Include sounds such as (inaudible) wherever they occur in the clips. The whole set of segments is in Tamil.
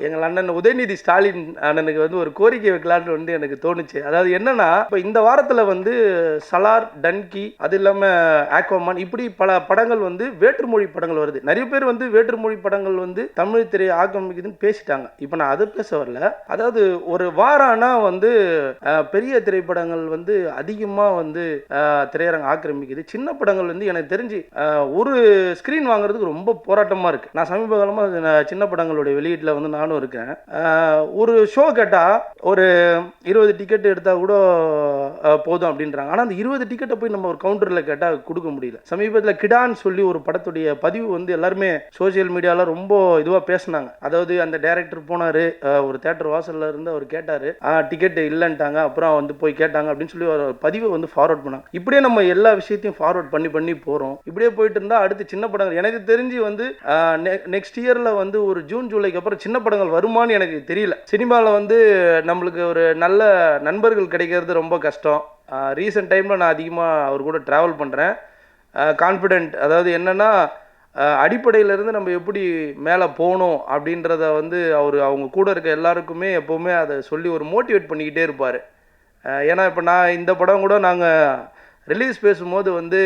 எங்கள் அண்ணன் உதயநிதி ஸ்டாலின் அண்ணனுக்கு வந்து ஒரு கோரிக்கை வைக்கலான்னு வந்து எனக்கு தோணுச்சு. அதாவது என்னன்னா இப்போ இந்த வாரத்தில் வந்து சலார் டன்கி அது இல்லாமல் ஆக்வாமான் இப்படி பல படங்கள் வந்து வேற்றுமொழி படங்கள் வருது. நிறைய பேர் வந்து வேற்றுமொழி படங்கள் வந்து தமிழ் திரை ஆக்கிரமிக்குதுன்னு பேசிட்டாங்க. இப்போ நான் அதை பேச வரல. அதாவது ஒரு வாரம் வந்து பெரிய திரைப்படங்கள் வந்து அதிகமாக வந்து திரையரங்கம் ஆக்கிரமிக்குது. சின்ன படங்கள் வந்து எனக்கு தெரிஞ்சு ஒரு ஸ்க்ரீன் வாங்குறதுக்கு ரொம்ப போராட்டமாக இருக்குது நான் சமீப காலமாக சின்ன படங்களுடைய வெளியீட்டில் வந்து நான் நானும் இருக்கேன். ஒரு ஷோ கேட்டால் ஒரு இருபது டிக்கெட் எடுத்தால் கூட போதும் அப்படின்றாங்க. ஆனால் அந்த இருபது டிக்கெட்டை போய் நம்ம ஒரு கவுண்டரில் கேட்டால் கொடுக்க முடியல. சமீபத்தில் கிடான்னு சொல்லி ஒரு படத்துடைய பதிவு வந்து எல்லாருமே சோஷியல் மீடியாவில் ரொம்ப இதுவாக பேசினாங்க. அதாவது அந்த டேரக்டர் போனார் ஒரு தேட்டர் வாசல்ல இருந்து அவர் கேட்டார் டிக்கெட் இல்லைன்ட்டாங்க அப்புறம் வந்து போய் கேட்டாங்க அப்படின்னு சொல்லி ஒரு பதிவை வந்து ஃபார்வர்ட் பண்ணாங்க. இப்படியே நம்ம எல்லா விஷயத்தையும் ஃபார்வர்ட் பண்ணி பண்ணி போகிறோம் இப்படியே போயிட்டு இருந்தால் அடுத்து சின்ன படங்கள். எனக்கு தெரிஞ்சு வந்து நெக்ஸ்ட் இயரில் வந்து ஒரு ஜூன் ஜூலைக்கு அப்புறம் சின்ன படங்கள் வருமான்னு எனக்கு தெரியல. சினிமாவில் வந்து நம்மளுக்கு ஒரு நல்ல நண்பர்கள் கிடைக்கிறது ரொம்ப கஷ்டம். ரீசெண்ட் டைமில் நான் அதிகமாக அவர் கூட ட்ராவல் பண்ணுறேன் கான்ஃபிடென்ட் அதாவது என்னென்னா அடிப்படையிலேருந்து நம்ம எப்படி மேலே போகணும் அப்படின்றத வந்து அவர் அவங்க கூட இருக்க எல்லாருக்குமே எப்போவுமே அதை சொல்லி ஒரு மோட்டிவேட் பண்ணிக்கிட்டே இருப்பார். ஏன்னா இப்போ நான் இந்த படம் கூட நாங்கள் ரிலீஸ் பேசும்போது வந்து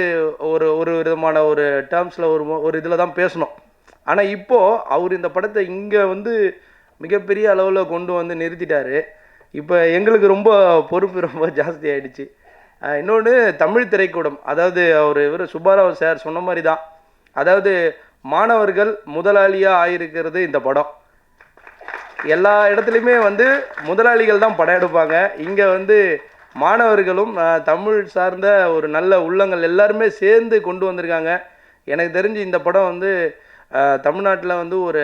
ஒரு ஒரு விதமான ஒரு டேர்ம்ஸில் ஒரு ஒரு இதில் தான் பேசணும் ஆனால் இப்போது அவர் இந்த படத்தை இங்கே வந்து மிகப்பெரிய அளவில் கொண்டு வந்து நிறுத்திட்டார். இப்போ எங்களுக்கு ரொம்ப பொறுப்பு ரொம்ப (laughs) ஜாஸ்தி ஆகிடுச்சு இன்னொன்று தமிழ் திரைக்கூடம். அதாவது அவர் இவர் சுப்பாராவ் சார் சொன்ன மாதிரி தான் அதாவது மாணவர்கள் முதலாளியாக ஆயிருக்கிறது இந்த படம். எல்லா இடத்துலையுமே வந்து முதலாளிகள் தான் படம் எடுப்பாங்க. இங்கே வந்து மாணவர்களும் தமிழ் சார்ந்த ஒரு நல்ல உள்ளங்கள் எல்லாருமே சேர்ந்து கொண்டு வந்திருக்காங்க. எனக்கு தெரிஞ்சு இந்த படம் வந்து தமிழ்நாட்டில் வந்து ஒரு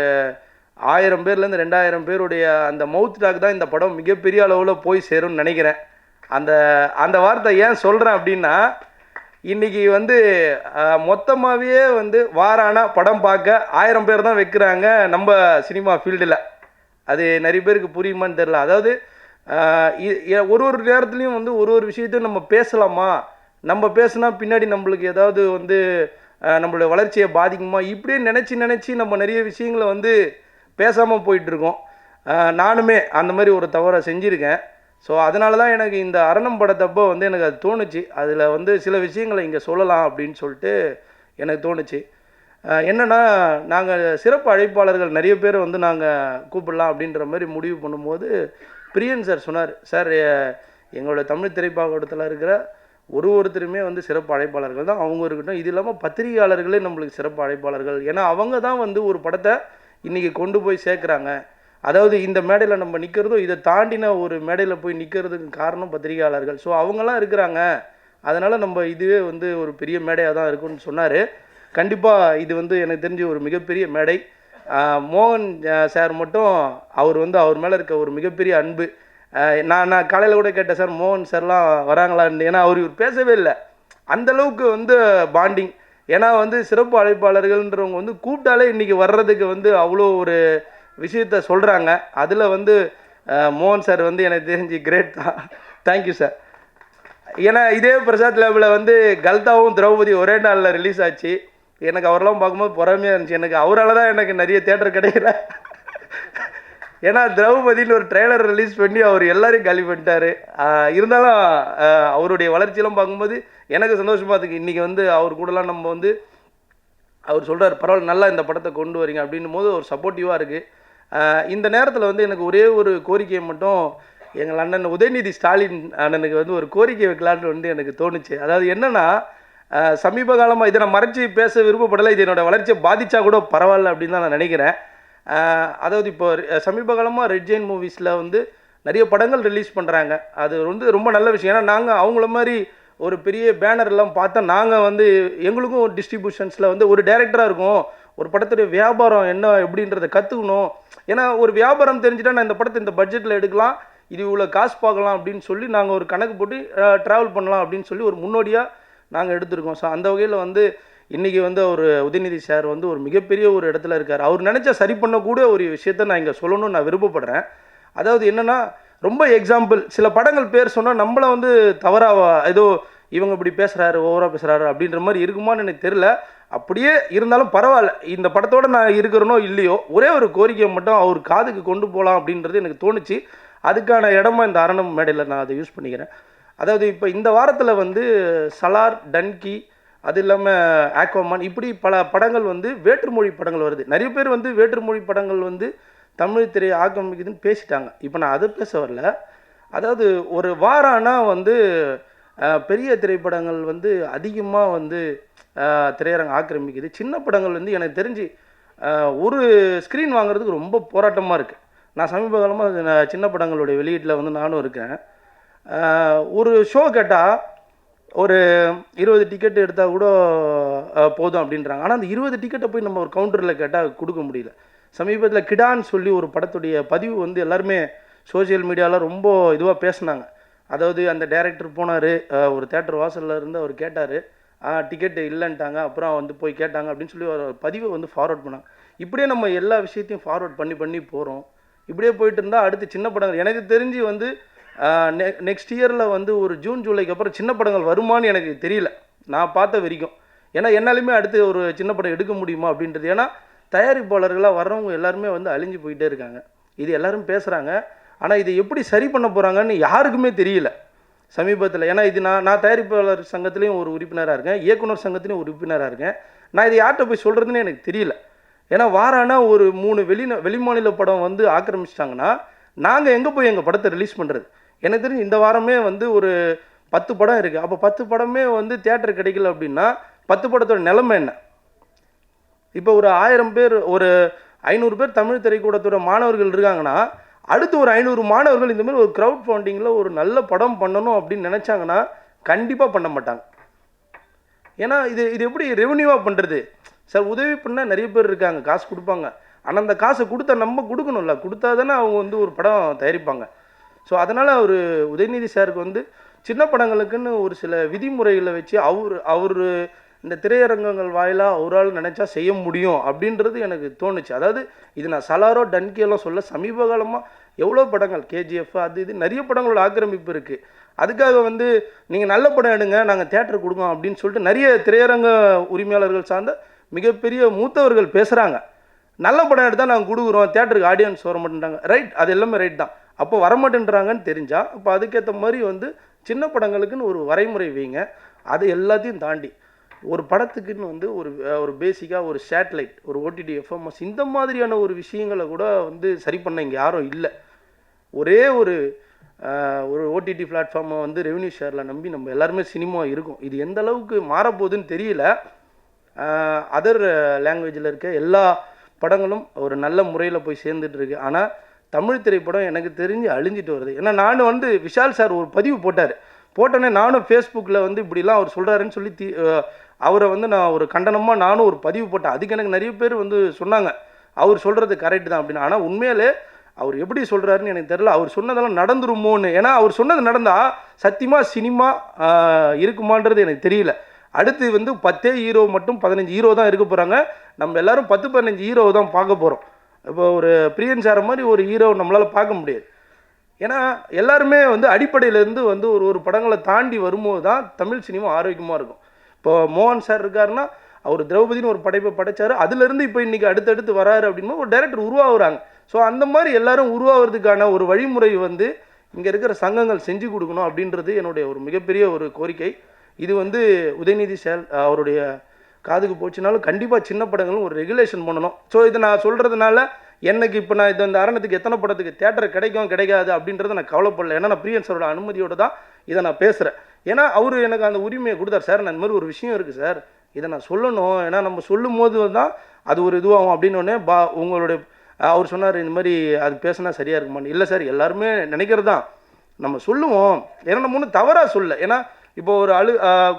ஆயிரம் பேர்லேருந்து ரெண்டாயிரம் பேருடைய அந்த மவுத் டாக் தான் இந்த படம் மிகப்பெரிய அளவில் போய் சேரும்னு நினைக்கிறேன். அந்த அந்த வார்த்தை ஏன் சொல்கிறேன் அப்படின்னா இன்னைக்கு வந்து மொத்தமாகவே வந்து வாரானா படம் பார்க்க ஆயிரம் பேர் தான் வைக்கிறாங்க நம்ம சினிமா ஃபீல்டில். அது நிறைய பேருக்கு புரியுமான்னு தெரில அதாவது ஒரு ஒரு நேரத்துலையும் வந்து ஒரு ஒரு விஷயத்தையும் நம்ம பேசலாமா? நம்ம பேசுனா பின்னாடி நம்மளுக்கு ஏதாவது வந்து நம்மளோட வளர்ச்சியை பாதிக்குமா? இப்படியே நினச்சி நினச்சி நம்ம நிறைய விஷயங்களை வந்து பேசாமல் போயிட்டுருக்கோம். நானுமே அந்த மாதிரி ஒரு தவறை செஞ்சுருக்கேன். ஸோ அதனால தான் எனக்கு இந்த அரணம் படத்தப்போ வந்து எனக்கு அது தோணுச்சு. அதில் வந்து சில விஷயங்களை இங்கே சொல்லலாம் அப்படின்னு சொல்லிட்டு எனக்கு தோணுச்சு. என்னென்னா நாங்கள் சிறப்பு அழைப்பாளர்கள் நிறைய பேர் வந்து நாங்கள் கூப்பிடலாம் அப்படின்ற மாதிரி முடிவு பண்ணும்போது பிரியன் சார் சொன்னார். சார் எங்களோட தமிழ் திரைப்பாக்கூடத்தில் இருக்கிற ஒரு ஒருத்தருமே வந்து சிறப்பு அழைப்பாளர்கள் தான். அவங்க இருக்கட்டும் இது இல்லாமல் பத்திரிகையாளர்களே நம்மளுக்கு சிறப்பு அழைப்பாளர்கள். ஏன்னா அவங்க தான் வந்து ஒரு படத்தை இன்றைக்கி கொண்டு போய் சேர்க்குறாங்க. அதாவது இந்த மேடையில் நம்ம நிற்கிறதும் இதை தாண்டின ஒரு மேடையில் போய் நிற்கிறதுக்கு காரணம் பத்திரிகையாளர்கள். ஸோ அவங்கெல்லாம் இருக்கிறாங்க. அதனால் நம்ம இதுவே வந்து ஒரு பெரிய மேடையாக தான் இருக்கும்னு சொன்னார். கண்டிப்பாக இது வந்து எனக்கு தெரிஞ்ச ஒரு மிகப்பெரிய மேடை. மோகன் சார் மட்டும் அவர் வந்து அவர் மேலே இருக்க ஒரு மிகப்பெரிய அன்பு. நான் நான் காலையில் கூட கேட்டேன் சார் மோகன் சார்லாம் வராங்களான்னு ஏன்னா அவர் இவர் பேசவே இல்லை. அந்த அளவுக்கு வந்து பாண்டிங் ஏன்னா வந்து சிறப்பு அழைப்பாளர்கள்ன்றவங்க வந்து கூப்பிட்டாலே இன்றைக்கி வர்றதுக்கு வந்து அவ்வளோ ஒரு விஷயத்த சொல்கிறாங்க அதில் வந்து மோகன் சார் வந்து எனக்கு தெரிஞ்சு கிரேட் தான். தேங்க்யூ சார் ஏன்னா இதே பிரசாத் லேபில் வந்து கல்தாவும் திரௌபதி ஒரே நாளில் ரிலீஸ் ஆச்சு. எனக்கு அவரெல்லாம் பார்க்கும்போது பொறாமையாக இருந்துச்சு. எனக்கு அவரால் தான் எனக்கு நிறைய தேட்டர் கிடைக்கல. ஏன்னா திரௌபதின்னு ஒரு ட்ரெய்லர் ரிலீஸ் பண்ணி அவர் எல்லாரையும் காலி பண்ணிட்டாரு. இருந்தாலும் அவருடைய வளர்ச்சியெல்லாம் பார்க்கும்போது எனக்கு சந்தோஷமாக இருக்குது இன்றைக்கி வந்து அவர் கூடலாம் நம்ம வந்து அவர் சொல்கிறார் பரவாயில்ல நல்லா இந்த படத்தை கொண்டு வரீங்க. அப்படின்னும் போது ஒரு சப்போர்ட்டிவாக இருக்குது இந்த நேரத்தில் வந்து எனக்கு ஒரே ஒரு கோரிக்கையை மட்டும் எங்கள் அண்ணன் உதயநிதி ஸ்டாலின் அண்ணனுக்கு வந்து ஒரு கோரிக்கை வைக்கலான்னு வந்து எனக்கு தோணுச்சு. அதாவது என்னென்னா சமீப காலமாக இதை நான் மறைச்சி பேச விருப்பப்படலை இது என்னோடய வளர்ச்சியை பாதித்தா கூட பரவாயில்ல அப்படின்னு தான் நான் நினைக்கிறேன். அதாவது இப்போ சமீப காலமாக ரெட் ஜெயின் மூவிஸில் வந்து நிறைய படங்கள் ரிலீஸ் பண்ணுறாங்க அது வந்து ரொம்ப நல்ல விஷயம். ஏன்னா நாங்கள் அவங்கள மாதிரி ஒரு பெரிய பேனர் எல்லாம் பார்த்தா நாங்கள் வந்து எங்களுக்கும் ஒரு டிஸ்ட்ரிபியூஷன்ஸில் வந்து ஒரு டேரக்டராக இருக்கும். ஒரு படத்துடைய வியாபாரம் என்ன எப்படின்றத கற்றுக்கணும் ஏன்னா ஒரு வியாபாரம் தெரிஞ்சுட்டா நான் இந்த படத்தை இந்த பட்ஜெட்டில் எடுக்கலாம். இது இவ்வளோ காசு பார்க்கலாம் அப்படின்னு சொல்லி நாங்கள் ஒரு கணக்கு போட்டு ட்ராவல் பண்ணலாம் அப்படின்னு சொல்லி ஒரு முன்னோடியாக நாங்கள் எடுத்திருக்கோம். ஸோ அந்த வகையில் வந்து இன்றைக்கி வந்து அவர் உதயநிதி சார் வந்து ஒரு மிகப்பெரிய ஒரு இடத்துல இருக்கார். அவர் நினச்சா சரி பண்ணக்கூடிய ஒரு விஷயத்த நான் இங்கே சொல்லணும்னு நான் விருப்பப்படுறேன். அதாவது என்னென்னா ரொம்ப எக்ஸாம்பிள் சில படங்கள் பேர் சொன்னால் நம்மளை வந்து தவறாக ஏதோ இவங்க இப்படி பேசுகிறாரு ஓவராக பேசுகிறாரு அப்படின்ற மாதிரி இருக்குமான்னு எனக்கு தெரில அப்படியே இருந்தாலும் பரவாயில்ல. இந்த படத்தோட நான் இருக்கிறனோ இல்லையோ ஒரே ஒரு கோரிக்கையை மட்டும் அவர் காதுக்கு கொண்டு போகலாம் அப்படின்றது எனக்கு தோணுச்சு. அதுக்கான இடமா இந்த அரணம் மேடையில் நான் அதை யூஸ் பண்ணிக்கிறேன். அதாவது இப்போ இந்த வாரத்தில் வந்து சலார் டன்கி அது இல்லாமல் ஆக்வாமான் இப்படி பல படங்கள் வந்து வேற்றுமொழி படங்கள் வருது. நிறைய பேர் வந்து வேற்றுமொழி படங்கள் வந்து தமிழ் திரையை ஆக்கிரமிக்குதுன்னு பேசிட்டாங்க. இப்போ நான் அதை பேச வரல. அதாவது ஒரு வாரானா வந்து பெரிய திரைப்படங்கள் வந்து அதிகமாக வந்து திரையரங்கம் ஆக்கிரமிக்குது. சின்ன படங்கள் வந்து எனக்கு தெரிஞ்சு ஒரு ஸ்க்ரீன் வாங்குறதுக்கு ரொம்ப போராட்டமாக இருக்குது நான் சமீப காலமாக சின்ன படங்களுடைய வெளியீட்டில் வந்து நானும் இருக்கேன். ஒரு ஷோ கேட்டால் ஒரு இருபது டிக்கெட் எடுத்தால் கூட போதும் அப்படின்றாங்க. ஆனால் அந்த இருபது டிக்கெட்டை போய் நம்ம ஒரு கவுண்டரில் கேட்டால் கொடுக்க முடியல. சமீபத்தில் கிடான்னு சொல்லி ஒரு படத்துடைய பதிவு வந்து எல்லாருமே சோஷியல் மீடியாவில் ரொம்ப இதுவாக பேசினாங்க. அதாவது அந்த டைரக்டர் போனார் ஒரு தேட்டர் வாசலில் இருந்து அவர் கேட்டார் டிக்கெட் இல்லைன்ட்டாங்க அப்புறம் வந்து போய் கேட்டாங்க அப்படின்னு சொல்லி ஒரு பதிவை வந்து ஃபார்வர்ட் பண்ணாங்க. இப்படியே நம்ம எல்லா விஷயத்தையும் ஃபார்வர்ட் பண்ணி பண்ணி போகிறோம் இப்படியே போயிட்டு இருந்தால் அடுத்து சின்ன படங்கள். எனக்கு தெரிஞ்சு வந்து நெக்ஸ்ட் இயரில் வந்து ஒரு ஜூன் ஜூலைக்கு அப்புறம் சின்ன படங்கள் வருமான்னு எனக்கு தெரியல. நான் பார்த்த வரைக்கும். ஏன்னா என்னாலுமே அடுத்து ஒரு சின்ன படம் எடுக்க முடியுமா அப்படின்றது. ஏன்னா தயாரிப்பாளர்களாக வர்றவங்க எல்லாருமே வந்து அழிஞ்சு போயிட்டே இருக்காங்க. இது எல்லாரும் பேசுகிறாங்க ஆனால் இதை எப்படி சரி பண்ண போகிறாங்கன்னு யாருக்குமே தெரியல. சமீபத்தில். ஏன்னா இது நான் நான் தயாரிப்பாளர் சங்கத்துலேயும் ஒரு உறுப்பினராக இருக்கேன். இயக்குனர் சங்கத்துலேயும் ஒரு உறுப்பினராக இருக்கேன். நான் இதை யார்கிட்ட போய் சொல்கிறதுன்னு எனக்கு தெரியல. ஏன்னா வாரானா ஒரு மூணு வெளி வெளிமாநில படம் வந்து ஆக்கிரமிச்சிட்டாங்கன்னா நாங்கள் எங்கே போய் எங்கள் படத்தை ரிலீஸ் பண்ணுறது எனக்கு தெரிஞ்சு இந்த வாரமே வந்து ஒரு பத்து படம் இருக்குது அப்போ பத்து படமே வந்து தேட்டர் கிடைக்கல அப்படின்னா பத்து படத்தோட நிலைமை என்ன? இப்போ ஒரு ஆயிரம் பேர் ஒரு ஐநூறு பேர் தமிழ் திரைக்கூடத்தோட மாணவர்கள் இருக்காங்கன்னா அடுத்து ஒரு ஐநூறு மாணவர்கள் இந்தமாதிரி ஒரு க்ரௌட் ஃபண்டிங்கில் ஒரு நல்ல படம் பண்ணணும் அப்படின்னு நினச்சாங்கன்னா கண்டிப்பாக பண்ண மாட்டாங்க. ஏன்னா இது இது எப்படி ரெவன்யூவாக பண்ணுறது சார் உதவி பண்ணால் நிறைய பேர் இருக்காங்க காசு கொடுப்பாங்க. ஆனால் அந்த காசை கொடுத்தா நம்ம கொடுக்கணும்ல. கொடுத்தா தானே அவங்க வந்து ஒரு படம் தயாரிப்பாங்க. ஸோ அதனால் அவர் உதயநிதி சாருக்கு வந்து சின்ன படங்களுக்குன்னு ஒரு சில விதிமுறைகளை வச்சு அவர் அவர் இந்த திரையரங்கங்கள் வாயிலாக அவரால் நினச்சா செய்ய முடியும் அப்படின்றது எனக்கு தோணுச்சு. அதாவது இது நான் சலாரோ டன்கியெல்லாம் சொல்ல சமீப காலமாக எவ்வளோ படங்கள் கேஜிஎஃப் அது இது நிறைய படங்களோட ஆக்கிரமிப்பு இருக்குது அதுக்காக வந்து நீங்கள் நல்ல படம் எடுங்க நாங்கள் தேட்டர் கொடுங்க அப்படின்னு சொல்லிட்டு நிறைய திரையரங்க உரிமையாளர்கள் சார்ந்த மிகப்பெரிய மூத்தவர்கள் பேசுகிறாங்க நல்ல படம் எடுத்தால் நாங்கள் கொடுக்குறோம் தேட்டருக்கு ஆடியன்ஸ் வர மாட்டேன்றாங்க. ரைட் அது எல்லாமே ரைட் தான். அப்போ வரமாட்டேன்றாங்கன்னு தெரிஞ்சால் அப்போ அதுக்கேற்ற மாதிரி வந்து சின்ன படங்களுக்குன்னு ஒரு வரைமுறை வைங்க. அது எல்லாத்தையும் தாண்டி ஒரு படத்துக்குன்னு வந்து ஒரு ஒரு பேசிக்காக ஒரு சேட்டலைட் ஒரு ஓடிடி எஃப்எம்எஸ் இந்த மாதிரியான ஒரு விஷயங்களை கூட வந்து சரி பண்ண இங்கே யாரும் இல்லை. ஒரே ஒரு ஒரு ஓடிடி பிளாட்ஃபார்மை வந்து ரெவன்யூ ஷேரில் நம்பி நம்ம எல்லாருமே சினிமா இருக்கும். இது எந்த அளவுக்கு மாறப்போகுதுன்னு தெரியல. அதர் லாங்குவேஜில் இருக்க எல்லா படங்களும் ஒரு நல்ல முறையில் போய் சேர்ந்துட்டு இருக்கு. ஆனால் தமிழ் திரைப்படம் எனக்கு தெரிஞ்சு அழிஞ்சிட்டு வருது. ஏன்னா நான் வந்து விஷால் சார் ஒரு பதிவு போட்டார். போட்டோன்னே நானும் ஃபேஸ்புக்கில் வந்து இப்படிலாம் அவர் சொல்கிறாருன்னு சொல்லி தி அவரை வந்து நான் ஒரு கண்டனமாக நானும் ஒரு பதிவு போட்டேன். அதுக்கு எனக்கு நிறைய பேர் வந்து சொன்னாங்க. அவர் சொல்கிறது கரெக்ட் தான் அப்படின்னு. ஆனால் உண்மையிலே அவர் எப்படி சொல்கிறாருன்னு எனக்கு தெரியல. அவர் சொன்னதெல்லாம் நடந்துருமோன்னு. ஏன்னா அவர் சொன்னது நடந்தால் சத்தியமாக சினிமா இருக்குமான்றது எனக்கு தெரியல. அடுத்து வந்து பத்தே ஹீரோ மட்டும் பதினஞ்சு ஹீரோ தான் இருக்க போகிறாங்க நம்ம எல்லாரும் பத்து பதினஞ்சு ஹீரோ தான் பார்க்க போகிறோம் இப்போ ஒரு பிரியன் சார் மாதிரி ஒரு ஹீரோ நம்மளால் பார்க்க முடியாது. ஏன்னா எல்லாருமே வந்து அடிப்படையிலேருந்து வந்து ஒரு ஒரு படங்களை தாண்டி வரும்போது தான் தமிழ் சினிமா ஆரோக்கியமாக இருக்கும். இப்போ மோகன் சார் இருக்காருன்னா அவர் திரௌபதினு ஒரு படைப்பை படைத்தார் அதுலேருந்து இப்போ இன்றைக்கி அடுத்தடுத்து வராரு அப்படின்னா ஒரு டைரக்டர் உருவாகுறாங்க. ஸோ அந்த மாதிரி எல்லாரும் உருவாகிறதுக்கான ஒரு வழிமுறை வந்து இங்கே இருக்கிற சங்கங்கள் செஞ்சு கொடுக்கணும் அப்படின்றது என்னுடைய ஒரு மிகப்பெரிய ஒரு கோரிக்கை. இது வந்து உதயநிதி செயல் அவருடைய காதுக்கு போச்சுனாலும் கண்டிப்பாக சின்ன படங்களும் ஒரு ரெகுலேஷன் பண்ணணும். ஸோ இதை நான் சொல்கிறதுனால எனக்கு இப்போ நான் இது இந்த அரணத்துக்கு எத்தனை படத்துக்கு தேட்டர் கிடைக்கும் கிடைக்காது அப்படின்றத நான் கவலைப்படல. ஏன்னா நான் பிரியன் சாரோட அனுமதியோடு தான் இதை நான் பேசுகிறேன் ஏன்னா அவர் எனக்கு அந்த உரிமையை கொடுத்தார். சார் நான் இந்த மாதிரி ஒரு விஷயம் இருக்குது சார். இதை நான் சொல்லணும். ஏன்னா நம்ம சொல்லும் போது தான் அது ஒரு இதுவாகும் அப்படின்னு பா உங்களுடைய அவர் சொன்னார் இந்த மாதிரி அது பேசினா சரியாக இருக்குமான்னு. இல்லை சார் எல்லாருமே நினைக்கிறது தான். நம்ம சொல்லுவோம். ஏன்னா நம்ம ஒன்றும் தவறாக சொல்ல ஏன்னா இப்போ ஒரு அழு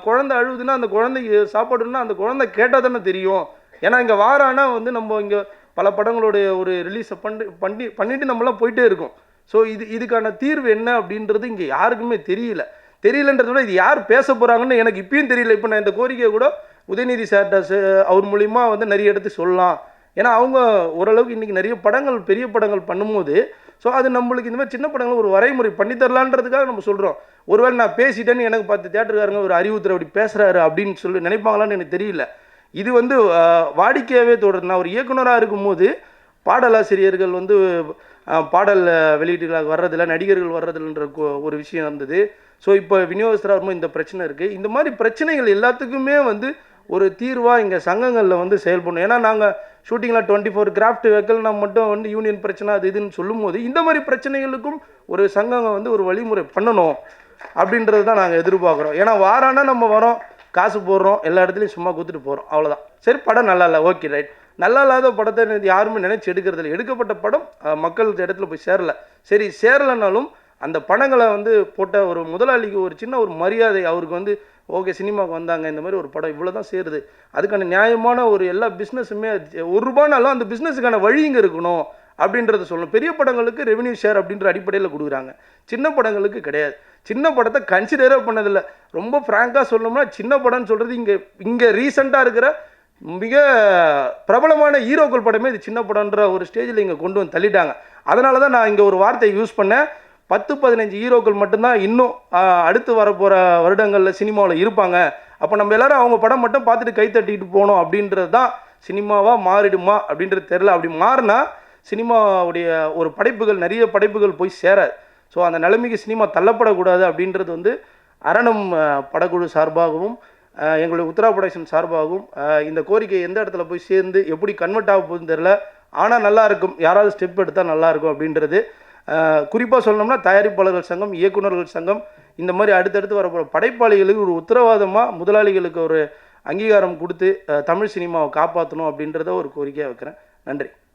குழந்தை அழுகுதுன்னா அந்த குழந்தைக்கு சாப்பாடுன்னா அந்த குழந்தை கேட்டால் தானே தெரியும். ஏன்னா இங்கே வாரானா வந்து நம்ம இங்கே பல படங்களுடைய ஒரு ரிலீஸை பண்ணி பண்ணி பண்ணிட்டு நம்மளாம் போயிட்டே இருக்கோம். ஸோ இது இதுக்கான தீர்வு என்ன அப்படின்றது இங்கே யாருக்குமே தெரியல. தெரியலன்றத விட இது யார் பேச போகிறாங்கன்னு எனக்கு இப்பயும் தெரியல. இப்போ நான் இந்த கோரிக்கையை கூட உதயநிதி சார்ட்ட அவர் மூலிமா வந்து நிறைய எடுத்து சொல்லலாம். ஏன்னா அவங்க ஓரளவுக்கு இன்றைக்கி நிறைய படங்கள் பெரிய படங்கள் பண்ணும்போது ஸோ அது நம்மளுக்கு இந்த மாதிரி சின்ன படங்கள் ஒரு வரைமுறை பண்ணி தரலான்றதுக்காக நம்ம சொல்கிறோம் ஒருவேளை நான் பேசிட்டேன்னு எனக்கு பார்த்து தேட்டருக்காரங்க ஒரு அறிவுத்தர் அப்படி பேசுகிறாரு அப்படின்னு சொல்லி நினைப்பாங்களான்னு எனக்கு தெரியல. இது வந்து வாடிக்கையாகவே தொடருது. நான் ஒரு இயக்குனராக இருக்கும்போது பாடலாசிரியர்கள் வந்து பாடல் வெளியீடுகளாக வர்றதில்ல நடிகர்கள் வர்றதில்லன்ற ஒரு விஷயம் இருந்தது. ஸோ இப்போ விநியோகஸ்தராக வரும்போது இந்த பிரச்சனை இருக்குது இந்த மாதிரி பிரச்சனைகள் எல்லாத்துக்குமே வந்து ஒரு தீர்வாக இங்கே சங்கங்களில் வந்து செயல்படணும். ஏன்னா நாங்கள் ஷூட்டிங்கில் டுவெண்ட்டி ஃபோர் கிராஃப்ட் வைக்கல்னா மட்டும் வந்து யூனியன் பிரச்சனை அது இதுன்னு சொல்லும்போது இந்த மாதிரி பிரச்சனைகளுக்கும் ஒரு சங்கங்கள் வந்து ஒரு வழிமுறை பண்ணணும். அப்படின்றது தான் நாங்கள் எதிர்பார்க்குறோம். ஏன்னா வாரானா நம்ம வரோம் காசு போடுறோம் எல்லா இடத்துலையும் சும்மா கொடுத்துட்டு போகிறோம் அவ்வளோதான் சரி படம் நல்லா இல்லை ஓகே ரைட் நல்லா இல்லாத படத்தை யாருமே நினச்சி எடுக்கிறது இல்லை எடுக்கப்பட்ட படம் மக்கள் இடத்துல போய் சேரல. சரி சேரலைனாலும் அந்த படங்களை வந்து போட்ட ஒரு முதலாளிக்கு ஒரு சின்ன ஒரு மரியாதை அவருக்கு வந்து ஓகே சினிமாவுக்கு வந்தாங்க இந்த மாதிரி ஒரு படம் இவ்வளோ தான் சேருது. அதுக்கான நியாயமான ஒரு எல்லா பிஸ்னஸுமே ஒரு ரூபானாலும் அந்த பிஸ்னஸுக்கான வழிங்க இருக்கணும். அப்படின்றத சொல்லணும். பெரிய படங்களுக்கு ரெவென்யூ ஷேர் அப்படின்ற அடிப்படையில் கொடுக்குறாங்க. சின்ன படங்களுக்கு கிடையாது. சின்ன படத்தை கன்சிடரே பண்ணதில்லை. ரொம்ப ஃப்ராங்காக சொல்லணும்னா சின்ன படம்னு சொல்கிறது இங்கே இங்கே ரீசெண்டாக இருக்கிற மிக பிரபலமான ஹீரோக்கள் படமே இது சின்ன படம்ன்ற ஒரு ஸ்டேஜில் இங்கே கொண்டு வந்து தள்ளிட்டாங்க. அதனால தான் நான் இங்கே ஒரு வார்த்தையை யூஸ் பண்ணேன். பத்து பதினஞ்சு ஹீரோக்கள் மட்டும்தான் இன்னும் அடுத்து வரப்போகிற வருடங்களில் சினிமாவில் இருப்பாங்க. அப்போ நம்ம எல்லாரும் அவங்க படம் மட்டும் பார்த்துட்டு கை தட்டிட்டு போகணும் அப்படின்றது தான் சினிமாவாக மாறிடுமா அப்படின்றது தெரில அப்படி மாறினா சினிமாவுடைய ஒரு படைப்புகள் நிறைய படைப்புகள் போய் சேராது. ஸோ அந்த நிலைமைக்கு சினிமா தள்ளப்படக்கூடாது அப்படின்றது வந்து அரணம் படக்குழு சார்பாகவும் எங்களுடைய உத்தரா ப்ரொடக்ஷன் சார்பாகவும் இந்த கோரிக்கை எந்த இடத்துல போய் சேர்ந்து எப்படி கன்வெர்ட் ஆக போகுதுன்னு தெரில ஆனால் நல்லா இருக்கும். யாராவது ஸ்டெப் எடுத்தால் நல்லா இருக்கும் அப்படின்றது. குறிப்பாக சொல்லணும்னா தயாரிப்பாளர்கள் சங்கம் இயக்குனர்கள் சங்கம் இந்த மாதிரி அடுத்தடுத்து வரப்போகிற படைப்பாளிகளுக்கு ஒரு உத்தரவாதமாக முதலாளிகளுக்கு ஒரு அங்கீகாரம் கொடுத்து தமிழ் சினிமாவை காப்பாற்றணும் அப்படின்றத ஒரு கோரிக்கையாக வைக்கிறேன். நன்றி.